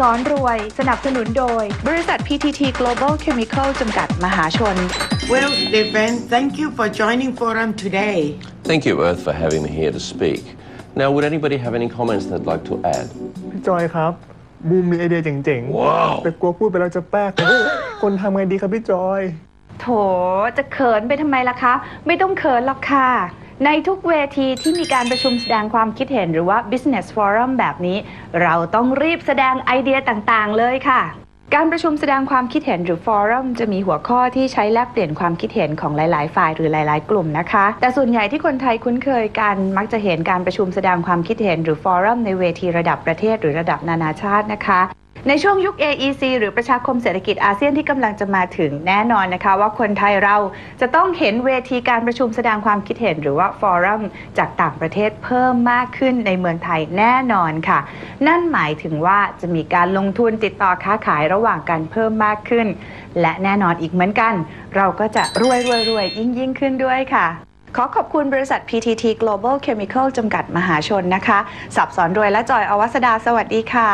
สอนรวย สนับสนุนโดย บริษัท PTT Global Chemical จำกัดมหาชน Well, Stephen, thank you for joining Forum today. Thank you, Earth, for having me here to speak. Now, would anybody have any comments they'd like to add? พี่จอยครับบูมมีไอเดียเจ๋งๆว้าว แต่กลัวพูดไปแล้วจะแป๊ก คนทำไงดีครับพี่จอย โถ จะเขินไปทำไมล่ะคะ ไม่ต้องเขินหรอกค่ะ ในทุกเวทีที่มีการประชุมแสดงความคิดเห็นหรือว่า business forum แบบนี้ เราต้องรีบแสดงไอเดียต่างๆ เลยค่ะการประชุมแสดงความคิดเห็นหรือ forum จะมีหัวข้อที่ใช้แลกเปลี่ยนความคิดเห็นของหลาย ๆ ฝ่ายหรือหลาย ๆ กลุ่มนะคะ แต่ส่วนใหญ่ที่คนไทยคุ้นเคยกันมักจะเห็นการประชุมแสดงความคิดเห็นหรือ forum ในเวทีระดับประเทศหรือระดับนานาชาตินะคะ ในช่วงยุค AEC หรือประชาคมเศรษฐกิจอาเซียนที่กำลังจะมาถึงแน่นอนนะคะว่าคนไทยเราจะต้องเห็นเวทีการประชุมแสดงความคิดเห็น หรือว่าฟอรัมจากต่างประเทศเพิ่มมากขึ้นในเมืองไทยแน่นอนค่ะ นั่นหมายถึงว่าจะมีการลงทุนติดต่อค้าขายระหว่างกันเพิ่มมากขึ้น และแน่นอนอีกเหมือนกัน เราก็จะรวยรวยรวยยิ่งยิ่งขึ้นด้วยค่ะขอขอบคุณบริษัท PTT Global Chemical จำกัดมหาชนนะคะ สับสอนรวยและจอยอวัสดา สวัสดีค่ะ